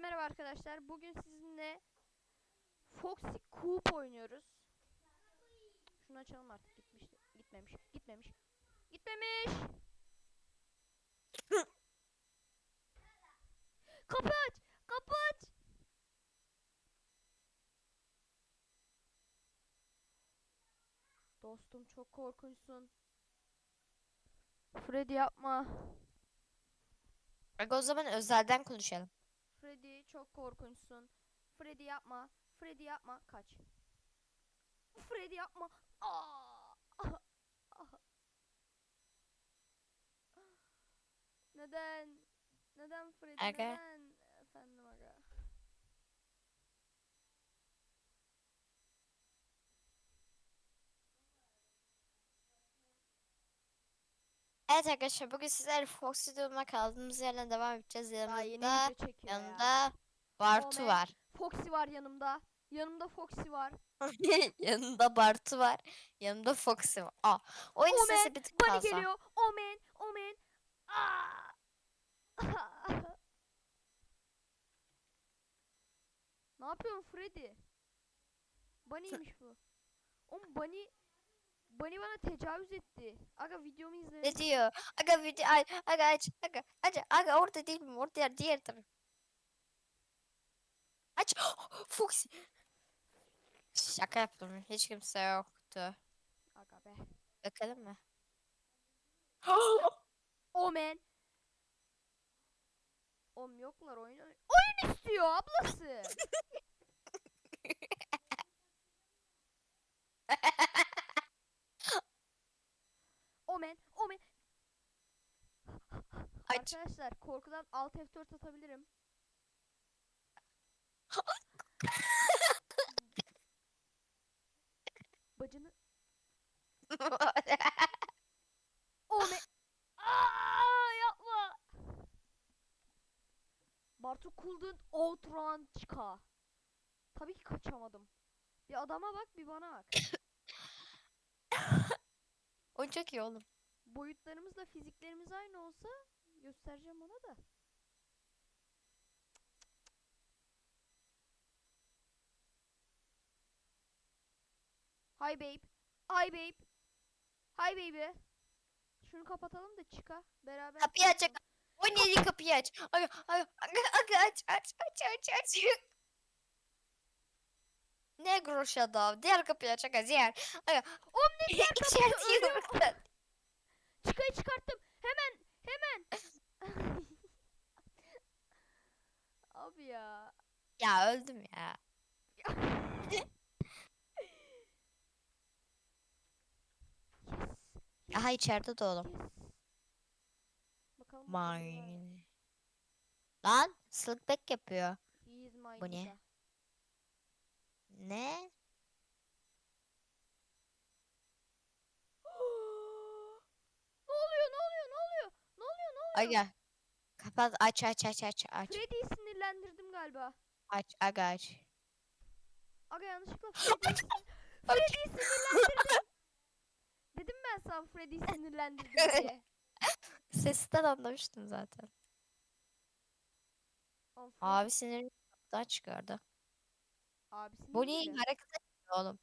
merhaba arkadaşlar. Bugün sizinle Foxy Coop oynuyoruz. Şunu açalım artık. Gitmişti. Gitmemiş. Gitmemiş. Gitmemiş. Kapı aç. Kapı aç. Dostum çok korkunçsun. Freddy yapma. O zaman özelden konuşalım. Freddy çok korkunçsun. Freddy yapma. Freddy yapma. Kaç. Freddy yapma. Aa! Ah! Ah! Neden? Neden Freddy? Aga. Neden? Efendim aga. Evet arkadaşlar bugün sizlerle Foxy Doom'a kaldığımız yerden devam edeceğiz. Daha yeni Yanımda, video çekiyor ya. yanımda Bartu Omen. var. Foxy var yanımda. Yanımda Foxy var. yanımda Bartu var. Yanımda Foxy var. Aa, oyun Omen, sesi bir tık Bunny fazla. geliyor. Omen. Omen. Aa! ne yapıyorsun Freddy? Bunny'ymiş bu. Oğlum Bunny Bunny bana tecavüz etti. Aga videomu izle. Ne diyor? Aga video ay, aga aç aga aç aga orada değil mi? Orada diğer, diğer taraf. Aç. Foxy. Şaka yaptım. Hiç kimse yoktu. Aga be. Bakalım mı? Omen. Oğlum yoklar oyun oyun istiyor ablası. Omen, Omen. Aç. Arkadaşlar korkudan Alt F4 atabilirim. Bacını Omen. Aa yapma. Bartu Kuldun Outrun çıka. Tabii ki kaçamadım. Bir adama bak bir bana bak. Oyun çok iyi oğlum. Boyutlarımızla fiziklerimiz aynı olsa göstereceğim ona da. Hi babe. Hi babe. Hi baby. Şunu kapatalım da çıka. Beraber Kapıyı aç. aga. 17 kapıyı aç. Aga, aga, aga, aga aç aç aç aç aç. Negro Shadow. Diğer kapıyı aç aga diğer. Aga. Oğlum ne diğer kapıyı yumurta. Çıkayı çıkarttım. Hemen hemen. Abi ya. Ya öldüm ya. Aha içeride de oğlum. Yes. Bakalım. Mine. Lan slickback yapıyor. Bu ne? Ne? ne oluyor? Ne oluyor? Ne oluyor? Ne oluyor? Ne oluyor? Aga. Kapat aç aç aç aç aç. Freddy'yi sinirlendirdim galiba. Aç aga aç. Aga yanlışlıkla Freddy'yi sin- Freddy'yi sinirlendirdim. Dedim ben sana Freddy'yi sinirlendirdim diye. Sesten anlamıştım zaten. Abi sinirini daha çıkardı. Abisinin Bu niye hareket ediyor oğlum?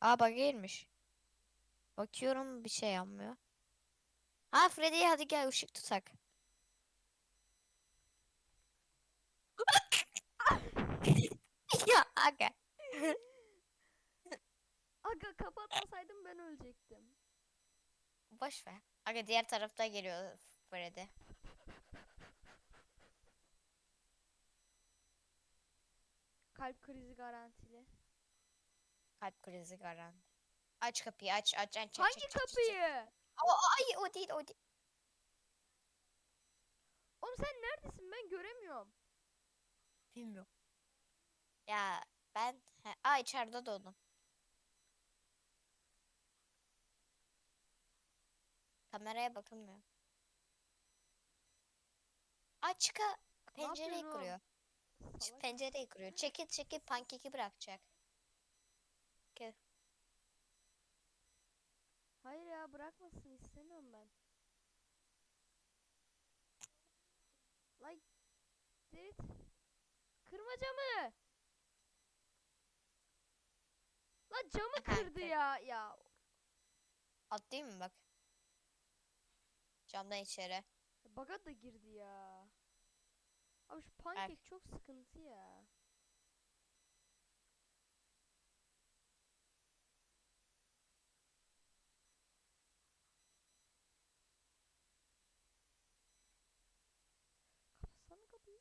Aa bak gelmiş. Bakıyorum bir şey yanmıyor. Ha Freddy hadi gel ışık tutak. ya aga. Aga kapatmasaydım ben ölecektim. Boş ver. Aga diğer tarafta geliyor Freddy. Kalp krizi garantili. Kalp krizi garanti. Aç kapıyı aç aç aç aç. Hangi aç, aç, aç. kapıyı? O, ay o değil o değil. Oğlum sen neredesin? Ben göremiyorum. Bilmiyorum. Ya ben he, aa içeride doğdum. Kameraya bakılmıyor. Aa çıka pencereyi yapıyorsun Salak. pencereyi kuruyor. Çekil çekil pankeki bırakacak. Gel. daha bırakmasın istemiyorum ben. Like David kırma camı. Lan camı kırdı ya ya. Atlayayım mı bak? Camdan içeri. Baga da girdi ya. Abi şu pankek çok sıkıntı ya. Kapatsana kapıyı.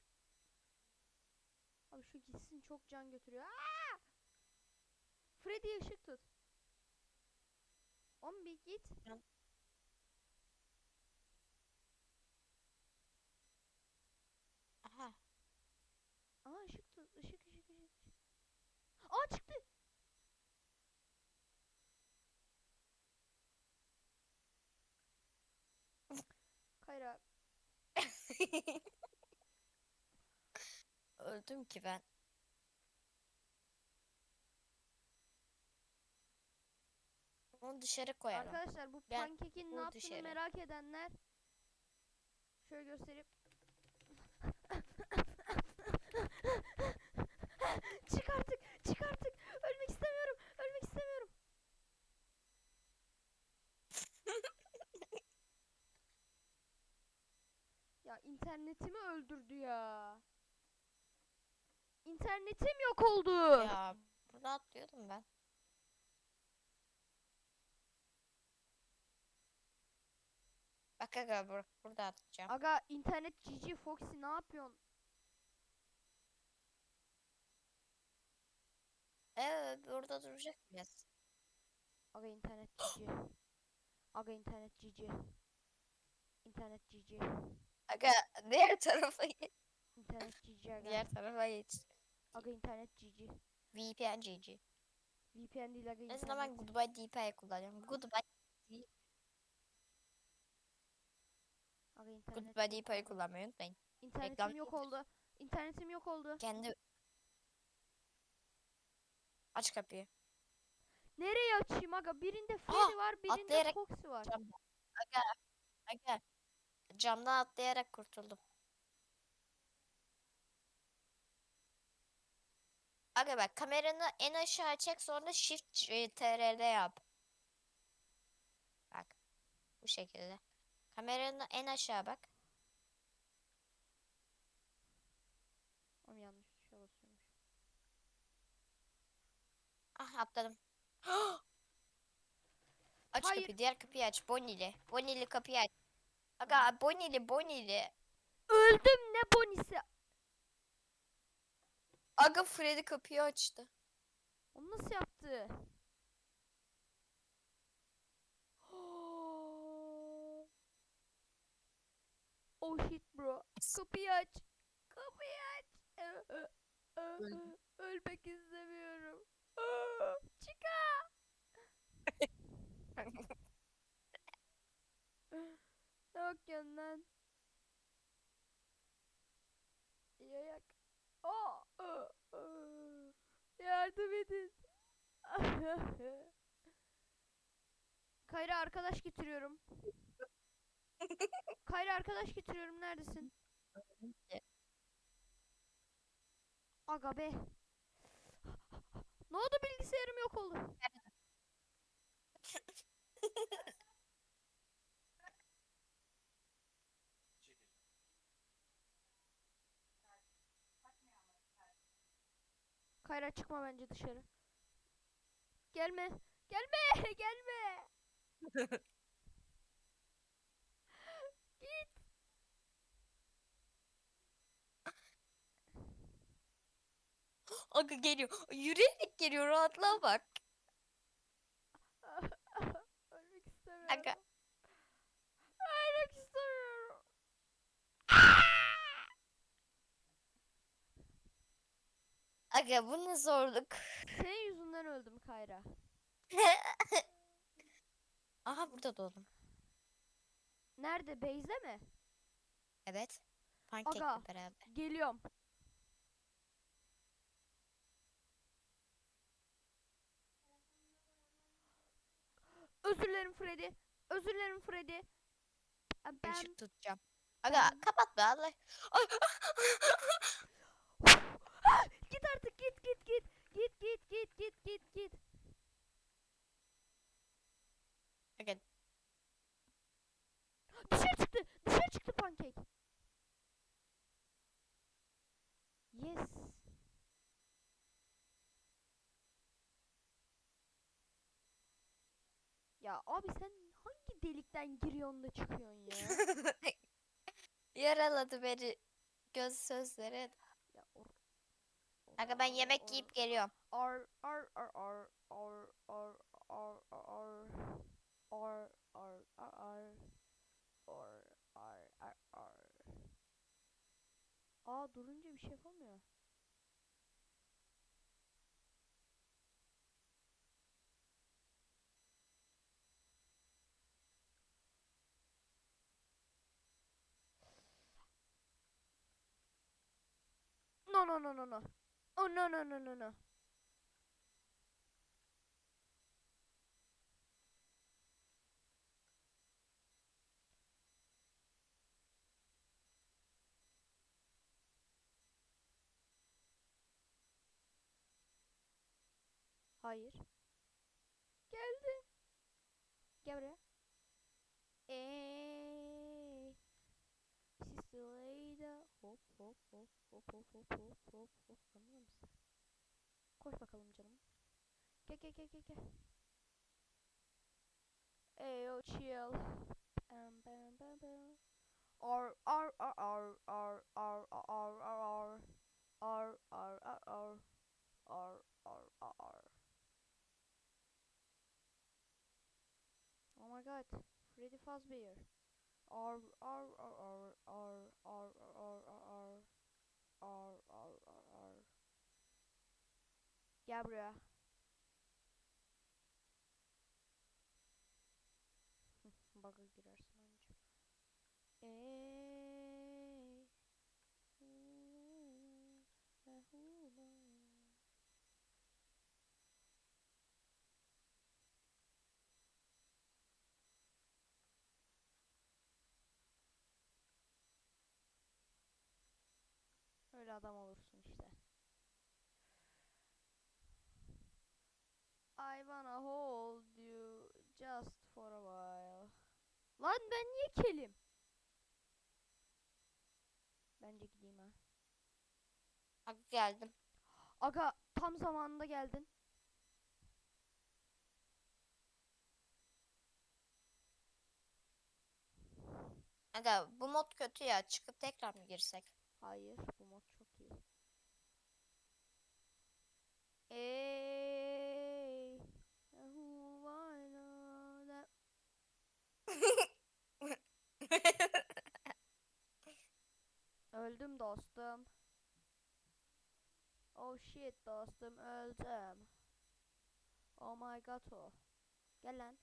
Abi şu gitsin çok can götürüyor. Aa! Freddy ışık tut. On bir git. Aha. Aa ışık tut. Işık ışık ışık. ışık. Aa çıktı. Kayra Öldüm ki ben. Onu dışarı koyarım. Arkadaşlar bu Ben pankekin ne yaptığını dışarı- merak edenler şöyle göstereyim. çık artık, çık artık. Ölmek istemiyorum, ölmek istemiyorum. ya internetimi öldürdü ya. İnternetim yok oldu. Ya burada atlıyordum ben. Bak aga bur burada atacağım. Aga internet cici Foxy ne yapıyorsun? Evet burada duracak biraz. Aga internet cici. Aga internet cici. İnternet cici. Aga diğer tarafa geç. İnternet cici aga. Diğer tarafa geç. Aga internet cici. VPN GG. VPN değil aga En azından ben internet. Goodbye DPI kullanıyorum. Goodbye, Aga internet. Goodbye DPI kullanmayı unutmayın. İnternetim reklam yok oldu. İnternetim yok oldu. Kendi... Aç kapıyı. Nereye açayım aga? Birinde Freddy var, birinde atlayarak Foxy var. Aga. Aga. Camdan atlayarak kurtuldum. Aga bak kameranı en aşağı çek sonra shift e, TRL yap. Bak. Bu şekilde. Kameranı en aşağı bak. Ama yanlış tuşa basıyormuş. Ah atladım. aç Hayır. kapıyı. Diğer kapıyı aç. Bonili. Bonili kapıyı aç. Aga Bonili Bonili. Öldüm ne bonisi. Aga Freddy kapıyı açtı. Onu nasıl yaptı? oh shit bro. Kapıyı aç. Kapıyı aç. Ölmek istemiyorum. Çıka. Ne bakıyorsun lan? Yayak. Aa, aa, aa. Yardım edin. Kayra arkadaş getiriyorum. Kayra arkadaş getiriyorum. Neredesin? Aga be. Ne oldu bilgisayarım yok oldu. Kayra çıkma bence dışarı. Gelme. Gelme. Gelme. Git. Aga geliyor. Yürüyerek geliyor. Rahatlığa bak. Ölmek istemiyorum. Aga. Ölmek istemiyorum. Aga bu ne zorluk. Senin yüzünden öldüm Kayra. Aha burada doğdum. Nerede? Beyze mi? Evet. Pankekle Aga. beraber. Geliyorum. Özür dilerim Freddy. Özür dilerim Freddy. Ben Işık tutacağım. Aga kapat be Allah. Ay. git artık git git git. Git git git git git git. Aga, Dışarı çıktı. Dışarı çıktı pankek. Yes. Ya abi sen hangi delikten giriyorsun da çıkıyorsun ya? Yaraladı beni göz sözleri. Or, Aga ben yemek or- yiyip geliyorum. Ar ar ar ar ar ar ar ar ar ar ar ar ar ar Aa durunca bir şey yapamıyor. No no no no no. Oh no no no no no. Hayır. Geldi. Gel buraya. Ey. Sister Leyda. Hop hop hop hop hop hop hop hop. Anlıyor musun? Koş bakalım canım. Gel gel gel gel gel. Ey o chill. Bam bam bam bam. Ar ar ar ar ar ar ar ar ar ar ar ar ar ar ar ar Oh my god, Freddy Fazbear. Ar ar ar ar ar ar ar ar ar ar ar ar Gel buraya. Adam olursun işte. I wanna hold you just for a while. Lan ben niye kelim? Bence gideyim ha. Aga geldim. Aga tam zamanında geldin. Aga bu mod kötü ya. Çıkıp tekrar mı girsek? Hayır, bu mod çok iyi. Ey, who I know that- Öldüm dostum. Oh shit dostum öldüm. Oh my god o. Gel lan.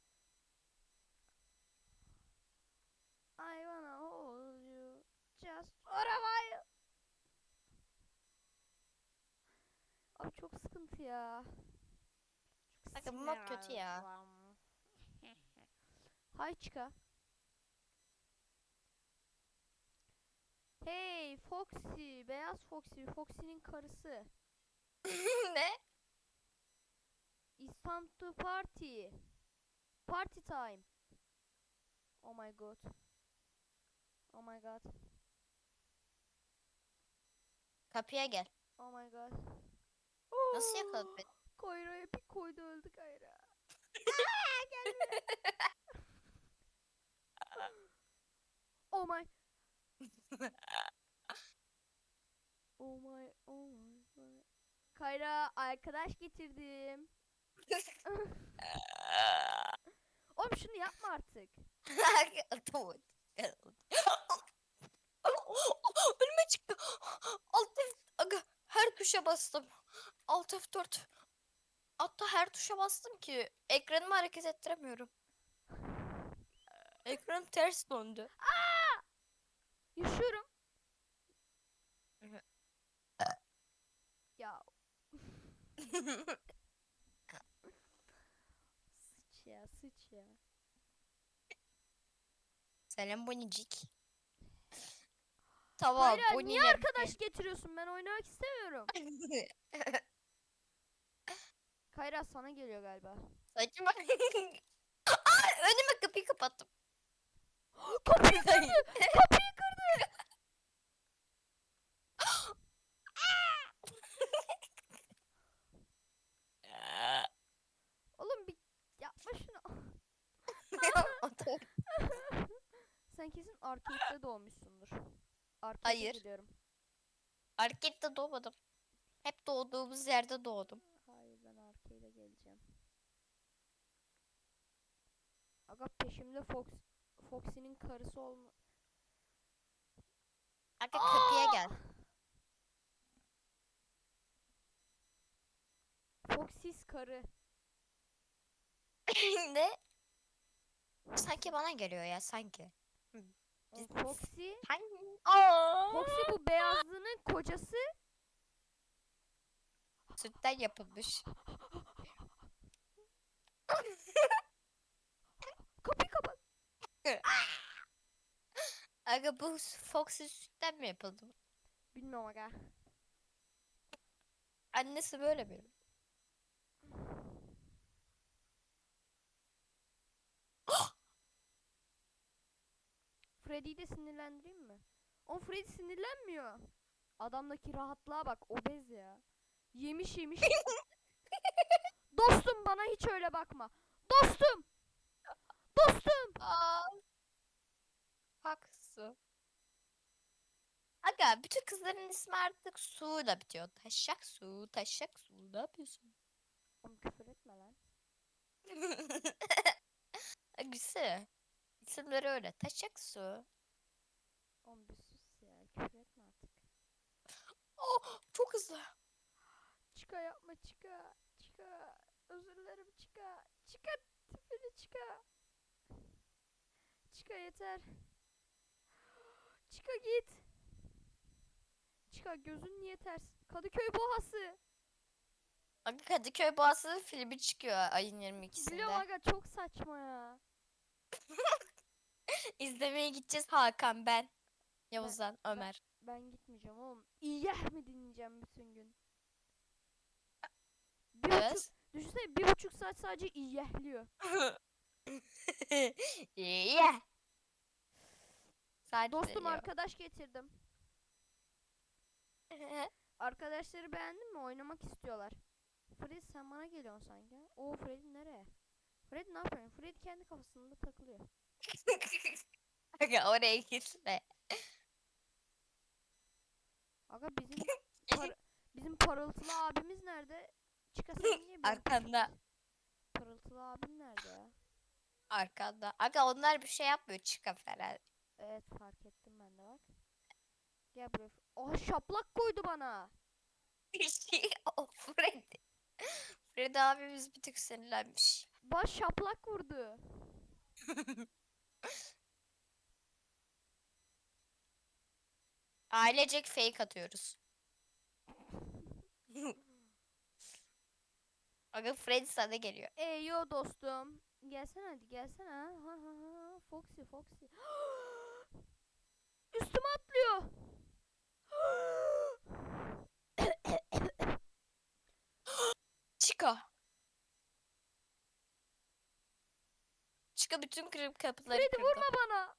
I wanna hold you just while. Abi çok sıkıntı ya. Çok mod kötü ya. Hay çıka. Hey Foxy, beyaz Foxy, Foxy'nin karısı. ne? It's time to party. Party time. Oh my god. Oh my god. Kapıya gel. Oh my god. Nasıl yakaladı beni? Koyra'ya bir koydu öldü Kayra. Aa, gel buraya. oh my. Oh my, oh my, my. Kayra arkadaş getirdim. Oğlum şunu yapma artık. tamam. Önüme çıktı. Alt F aga her tuşa bastım. Alt F4. Hatta her tuşa bastım ki ekranımı hareket ettiremiyorum. Ekranım ters döndü. Yaşıyorum. Evet. ya sıç ya sıç ya. Selam Bonicik. Tamam Hayır niye Bonnie arkadaş getiriyorsun? Ben oynamak istemiyorum. Kayra sana geliyor galiba. Saçma. Aa, önüme kapıyı kapattım. Kapıyı kırdı. Kapıyı kırdı. Oğlum bir yapma şunu. Sen kesin arcade'de doğmuşsundur. Arcade'e Hayır. gidiyorum. Harekette doğmadım. Hep doğduğumuz yerde doğdum. Hayır ben arcade'e geleceğim. Aga peşimde Fox Foxy'nin karısı olma. Aga kapıya gel. Foxy's karı. ne? Sanki bana geliyor ya sanki. O Foxy Hangi? Aa! Foxy bu beyazlının kocası. Sütten yapılmış. Kapıyı kapat. Aga bu Foxy sütten mi yapıldı? Bilmiyorum aga. Annesi böyle mi? Freddy'yi de sinirlendireyim mi? O Freddy sinirlenmiyor. Adamdaki rahatlığa bak obez ya. Yemiş yemiş. Dostum bana hiç öyle bakma. Dostum. Dostum. Aa. Haksın. Aga bütün kızların ismi artık su ile bitiyor. Taşak su, taşak su. Ne yapıyorsun? Oğlum küfür etme lan. Güzel. İsimleri öyle. Taşak su. Oğlum bir sus ya. Küfür etme artık. Oh, çok hızlı. Çıka yapma çıka. Çıka. Özür dilerim çıka. Çıka tipini çıka. Çıka yeter. Çıka git. Çıka gözün niye ters? Kadıköy boğası. Aga Kadıköy Boğazı'nın filmi çıkıyor ayın 22'sinde. Biliyorum aga çok saçma ya. İzlemeye gideceğiz Hakan ben. Yavuzan Ömer. Ben gitmeyeceğim oğlum. İyyeh mi dinleyeceğim bütün gün? Bir Evet. buçuk, düşünsene bir buçuk saat sadece iyyehliyor. yeah. Sadece Dostum ya. arkadaş getirdim. Arkadaşları beğendin mi? Oynamak istiyorlar. Fred sen bana geliyorsun sanki. O Freddy nereye? Fred ne yapıyor? Fred kendi kafasında takılıyor. Aga oraya gitme. Aga bizim par- bizim parıltılı abimiz nerede? Çıka sen niye Arkanda. parıltılı abim nerede ya? Arkanda. Aga onlar bir şey yapmıyor çıka falan. Evet fark ettim ben de bak. Gel buraya. Oha şaplak koydu bana. o Freddy. Freddy abimiz bir tık sinirlenmiş. Baş şaplak vurdu. Ailecek fake atıyoruz. Aga Freddy sana geliyor. Ey yo dostum. Gelsene hadi gelsene. Ha ha ha. Foxy Foxy. Üstüme atlıyor. Çıka. Çıka bütün kırıp kapıları Freddy kırdı. vurma bana.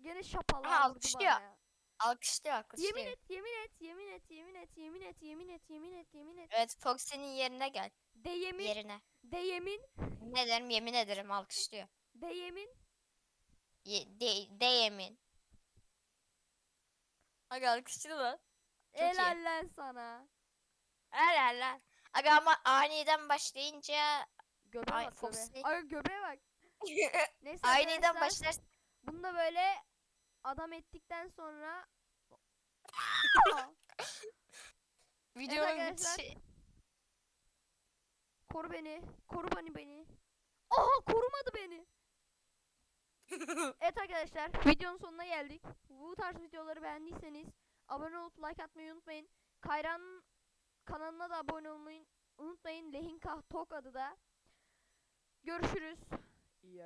Gene şapalar Aha, vurdu alkışlıyor. bana ya. Alkışlıyor alkışlıyor. Yemin et, yemin et, yemin et, yemin et, yemin et, yemin et, yemin et, yemin et. Evet Foxy'nin yerine gel. De yemin, Yerine. de yemin, Ne derim yemin ederim alkışlıyor. de yemin. Ye, de, de yemin. Aga alkışlıyor lan. Çok iyi. Helal lan sana. Helal lan. Aga ama aniden başlayınca Göbeğe Ay, bak Foxy. göbeğe. Ay göbeğe bak. Neyse aniden arkadaşlar, başlar. Bunu da böyle adam ettikten sonra Videonun arkadaşlar. bitişi. koru beni. Koru beni beni. Aha korumadı beni. Evet arkadaşlar videonun sonuna geldik. Bu tarz videoları beğendiyseniz abone olup like atmayı unutmayın. Kayran'ın kanalına da abone olmayı unutmayın. Lehinkah Tok adı da. Görüşürüz. he uh,